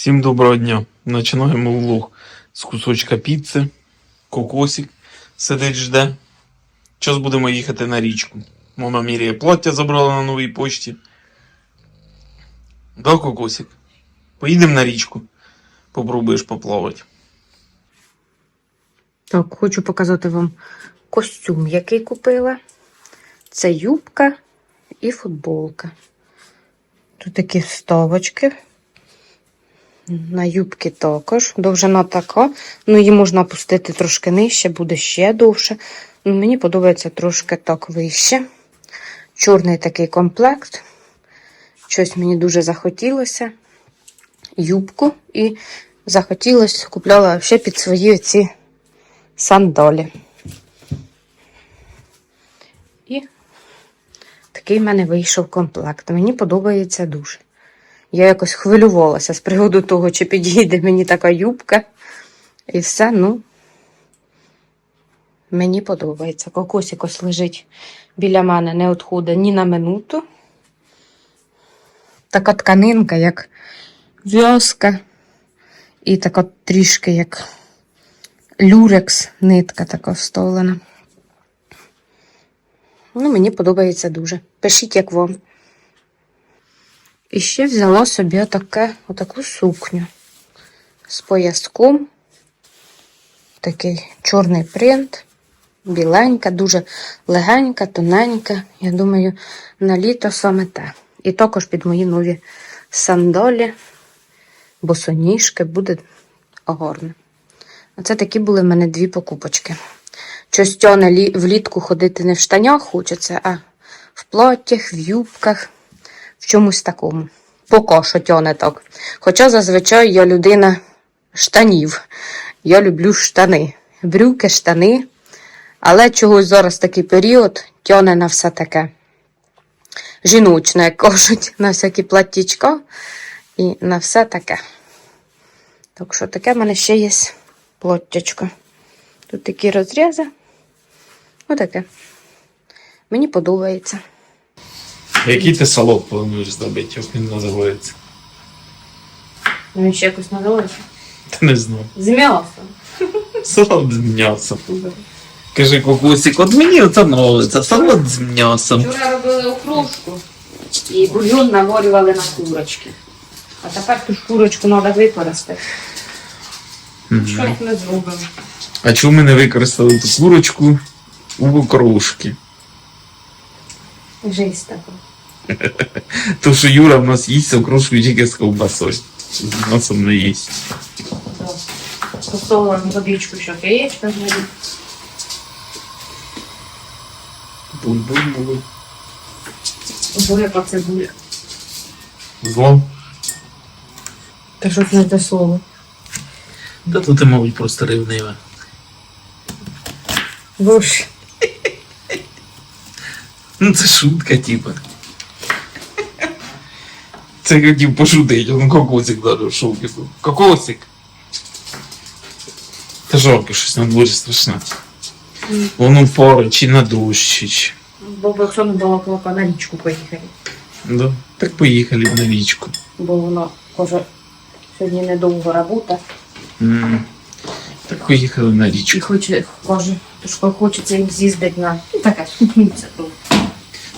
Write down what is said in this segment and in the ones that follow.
Всім доброго дня. Починаємо влог з кусочка піци. Кокосик сидить жде. Зараз будемо їхати на річку. Мама міряє плаття забрала на новій почті. Да, кокосик? Поїдемо на річку. Попробуєш поплавати. Так, хочу показати вам костюм, який купила. Це юбка і футболка. Тут такі вставочки. На юбки також. Довжина така. Ну, її можна опустити трошки нижче, буде ще довше. Ну, мені подобається трошки так вище. Чорний такий комплект. Щось мені дуже захотілося. Юбку і захотілося, купляла ще під свої ці сандалі. І такий в мене вийшов комплект. Мені подобається дуже. Я якось хвилювалася з приводу того, чи підійде мені така юбка. І все, ну, мені подобається. Кокосик ось лежить біля мене, не відходить ні на минуту. Така тканинка, як в'язка, і така трішки як люрекс, нитка така вставлена. Ну, мені подобається дуже. Пишіть, як вам. І ще взяла собі отаке, отаку сукню з пояском. Такий чорний принт, біленька, дуже легенька, тоненька. Я думаю, на літо саме те. І також під мої нові сандолі, босоніжки буде гарно. Оце такі були в мене дві покупочки. Щось тьоне влітку ходити не в штанях хочеться, а в платтях, в юбках, в чомусь такому. Поки що. Хоча зазвичай я людина штанів. Я люблю штани. Брюки, штани. Але чогось зараз такий період тьоне на все таке. Жіночне, як кажуть, на всякі платтічка і на все таке. Так що таке в мене ще є плоттячко. Тут такі розрізи. Отаке. Мені подобається. Який ти салат плануєш зробити, як він називається? Він ще якось називається. Та не знаю. З м'ясом. Салат з м'ясом. Кажи, кокосик, от мені оце подобається. Салат з м'ясом. Вчора робили окружку і бульйон наварювали на курочки. А тепер ту ж курочку треба використати. Мгм. Щось ми зробимо. А чому ми не використали ту курочку у окрошки? Жесть така. То, що Юра в нас їсть окрошку тільки з ковбасою. З м'ясом не їсть. Посолимо водичку, щоб яєчко зробити. Буль-буль-буль. Велика цибуля. Зло. Та щось не те слово. Да тут, мабуть, просто ревнива. Боже. Ну це шутка, типа. Це хотів пошутити, ну кокосик даже в шокі був. Кокосик! Та жалко, щось на дворі страшне. Воно поруч і на дощ. Бо б якщо не було клопа на річку поїхали. Да. Так поїхали на річку. Бо воно каже, сьогодні недовго робота. М. Так поїхали на І річку. хоче, каже, що хочеться їм з'їздити на ну, скупнуться тут.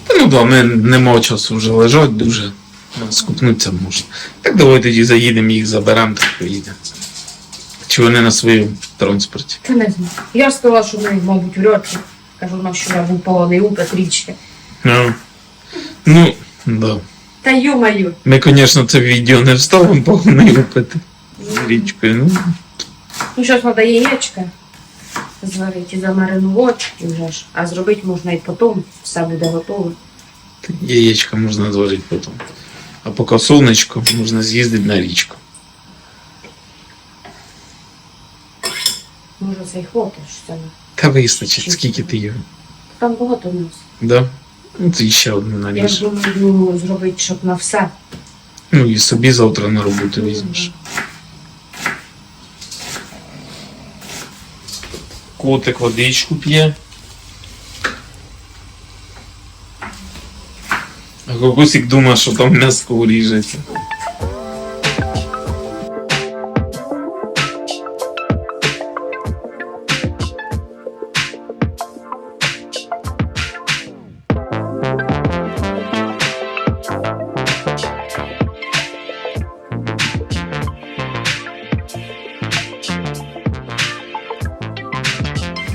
Та ну да, ми нема часу вже лежать дуже. Ну, Скупнутися можна. Так давай тоді заїдемо, їх заберемо, так поїдемо. Чи вони на своєму транспорті? Та не знаю. Я ж сказала, що ми, мабуть, вряд ли. Кажу, на що я був повний упит річки. Ну, ну да. Та ю-маю. Ми, звісно, це відео не вставимо, повний опит з річкою. Ну, Ну, зараз треба яєчка зварити і замаринувати вже ж. А зробити можна і потім, все буде готове. так яєчка можна зварити потім. А поки сонечко, можна з'їздити на річку. Може, це й хватить, що це. Та вистачить, скільки ти його. Там багато в нас. Да? Ну, це ще одне Я наліж. ж думаю, зробити, щоб на все. Ну і собі завтра на роботу візьмеш. Котик водичку п'є. Гогусик думає, що там м'яско уріжеться.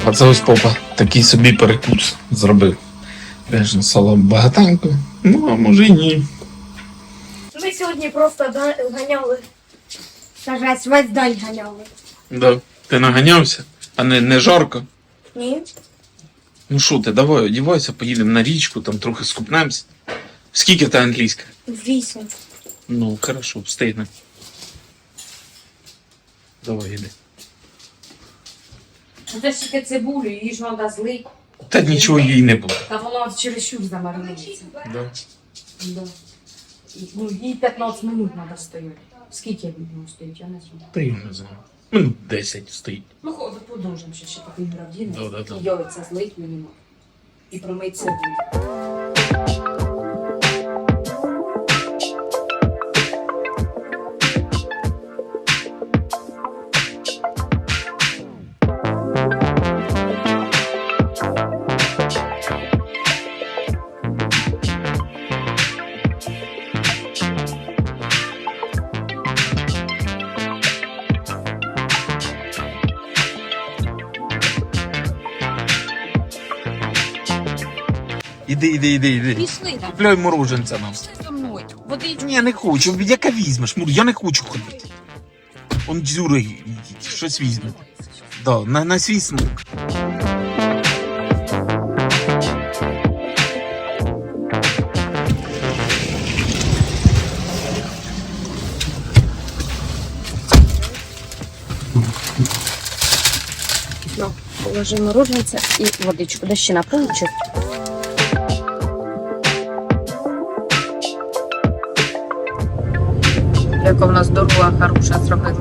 А це ось попа такий собі перекус зробив. Бежно сало багатенько ну а може й ні. Ми сьогодні просто да- ганяли. Кажуть, весь день ганяли. Да. Ти наганявся, а не, не жарко. Ні? Ну що ти, давай, одівайся, поїдемо на річку, там трохи скупнемося. Скільки тебе англійська? Вісім. Ну, хорошо, встигне. Давай іди. Це тільки цибулю, її ж треба злити. Та нічого їй не було. Та воно чересчур замаринується. Да. Да. Ну, їй 15 минут треба стояти. Скільки будемо стоїть, я не знаю. Та не знаю. Минут 10 стоїть. Ну, ходить, продовжимо ще, ще такий гравдін. Да-да-да. Йовиться злить мені. І промить цибулю. Іди, іди, іди, іди. Пішли там. Купляй мороженця нам. Зі мною. Водичку. Ні, не хочу. Яка візьмеш? Мур, я не хочу ходити. Он дзюри їдіть, щось візьме. Да, на, на свій смак. Ну, положи мороженце і водичку. Дощина получив. Яка в нас дорога хороша зробила.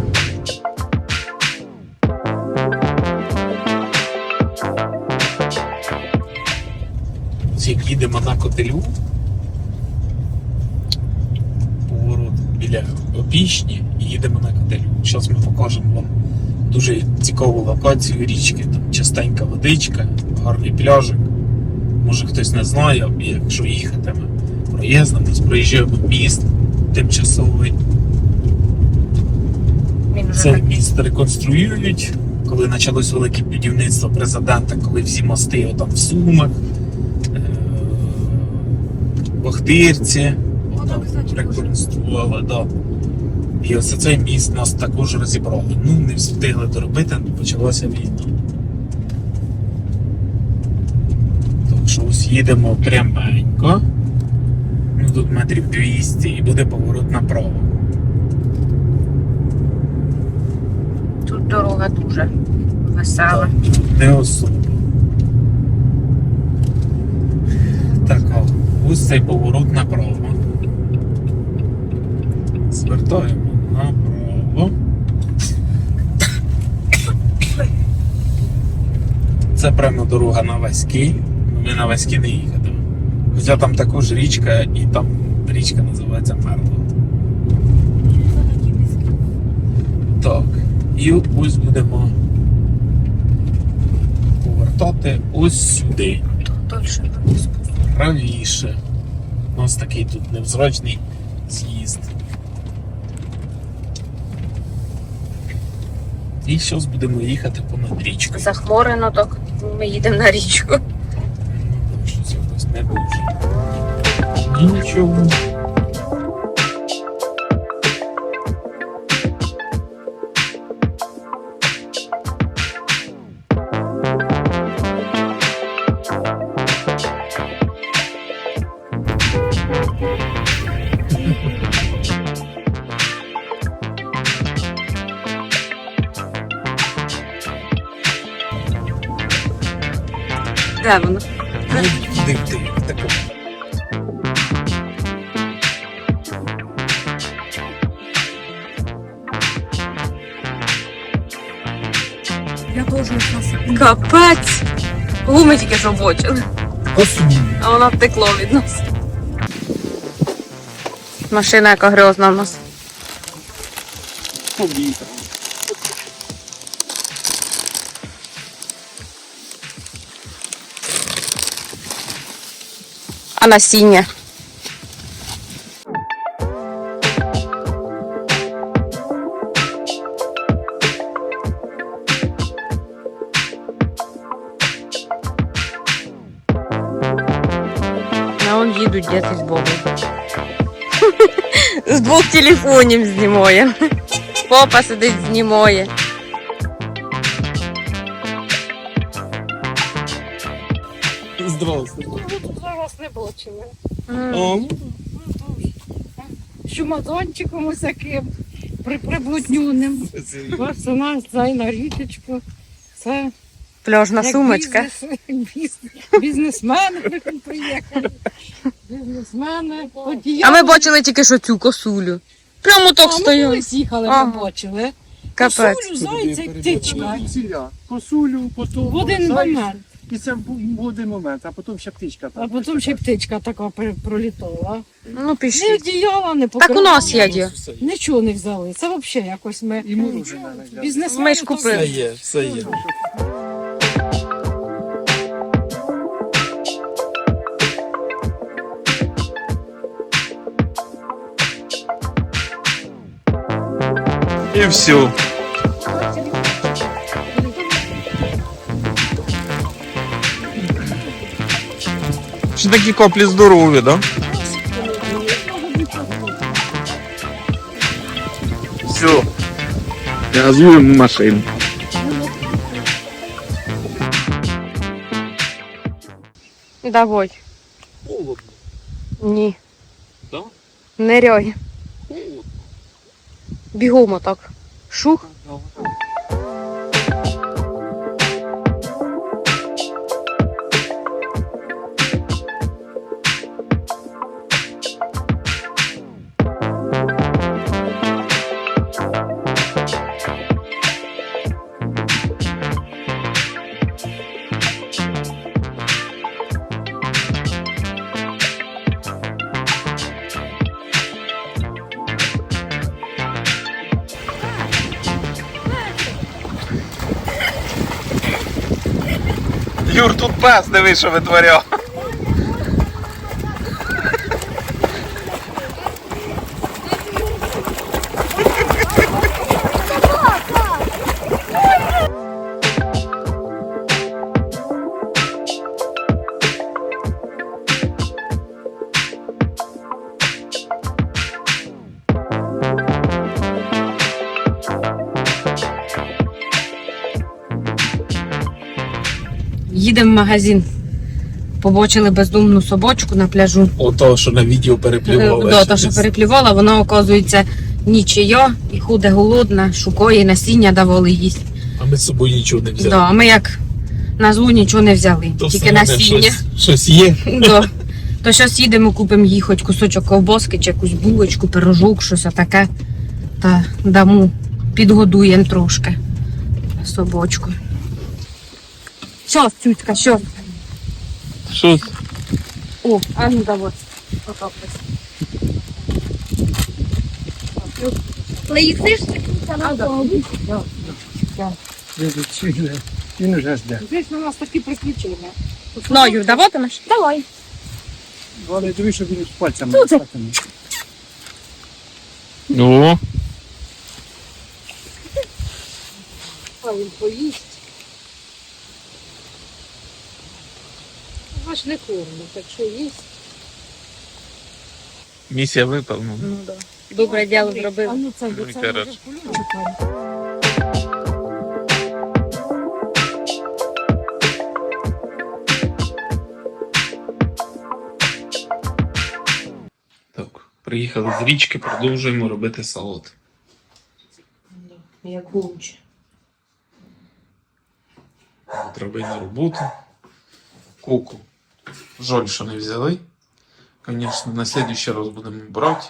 Як їдемо на котелю. Поворот біля опішні і їдемо на котелю. Зараз ми покажемо вам дуже цікаву локацію річки. Там частенька водичка, гарний пляжик. Може хтось не знає, якщо їхатиме проїздом, ми проїжджаємо міст тимчасовий. Він вже Цей міст реконструюють. Коли почалось велике будівництво президента, коли всі мости отам в Сумах, е, отам реконструювали, да. І ось цей міст нас також розібрали. Ну, не встигли доробити, почалася війна. Так що ось їдемо пряменько. Ну тут метрів 200 і буде поворот направо. Дорога дуже весела. Не особо. Так, а ось цей поворот направо. Звертаємо направо. Це прямо дорога на Васький. Ми на Васький не їхатимо. Хоча там також річка, і там річка називається Мерла. Так. І ось будемо повертати ось сюди. Правіше. У нас такий тут невзрачний з'їзд. І зараз будемо їхати понад річкою. захмурено, так ми їдемо на річку. Ну, Щось якось не дуже. Нічого. Де воно? Ну, йди. Я теж не Капець! Гуми тільки що бочили. Ось А воно втекло від нас. Машина яка грозна в нас. побіг. Она синяя. А он їдуть діти з Богом. З двох телефонів знімає. Попа сидить, знімає. Здравствуй. Зараз не бачили. О, З чумазончиком усяким, при приблуднюним. Ось у нас зайна річечку. Це Пляжна як сумочка. Бізнес, бізнес, бізнесмени приїхали. Бізнесмени. А ми бачили тільки що цю косулю. Прямо так А, ми стояли. колись їхали, Ага. ми бачили. Капець. Косулю, зайця, і птичка. Косулю, потім В один момент. І це в в один момент, а потім ще птичка. А потім ще птичка така пр- пролітала. Ну, Не пішли. одіяла, не Так у нас є діє. Нічого не взяли. Це взагалі якось ми І морожене не взяли. бізнесмени. Ми ж купили. все є, все є. І все. Що такі каплі здорові, да? Все. Газуємо машину. Давай. Холодно. Ні. Да? Не рьой. Бігом отак. Шух. Юр, тут пес, диви, що витворяв. Їдемо в магазин. Побочили бездумну собачку на пляжу. Ото, що на відео переплював. Е, Да, та, що переплювала, вона, оказується, нічия і худе голодна, шукає насіння давали їсть. А ми з собою нічого не взяли. Да, а ми як на злу нічого не взяли, То тільки насіння. Щось, щось є. Да. То зараз їдемо, купимо їй хоч кусочок ковбоски, чи якусь булочку, пирожок, щось таке. Та дамо, підгодуємо трошки собачку. Що, цюцька, що? Що? О, а ну давай. Отак ось. Лисиш, А, да. Він уже жде. Здесь у нас такі приключення. Ною даватимеш? Давай. Але дивись, щоб він з пальцями Тут. не статиме. Ну. А він поїсть. Ваш не кормить, так що їсть. Місія виповнена. Ну да. Добре діло зробив. А ну це, Ну, це коротше. вже. Так, приїхали з річки, продовжуємо робити салат. Як гуче. Треба роботу. Куку. Жаль, що не взяли. Звісно, на слідуючий раз будемо брати.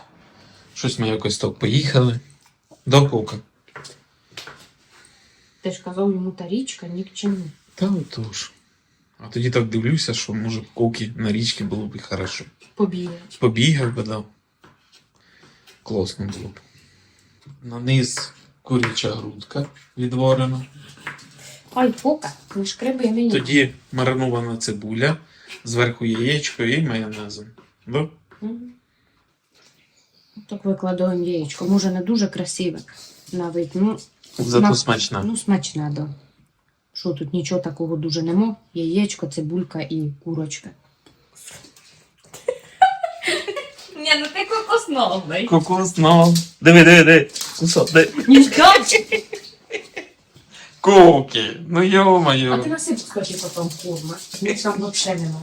Щось ми якось так поїхали. До кука. Ти ж казав йому та річка ні к чому. Та отож. А тоді так дивлюся, що може в кокі на річці було б і хорошо. Побігає. Побігав би, да. Класно було б. На низ куряча грудка відварена. Ай, пока, не шкреби мені. Тоді маринована цибуля, зверху яєчко і майонезом. Да? Мгм. Так викладаємо яєчко. Може не дуже красиве на вид. Ну, Зато На- смачна. ну смачне, да. Що тут нічого такого дуже нема. Яєчко, цибулька і курочка. Ні, ну ти кокосновий. Кокос, ну. Диви, диви, диви. Кусок, диви. Ніжка. Коки. Ну йо-моє. А ти насип, кстати, потім корма. Ні, там взагалі нема.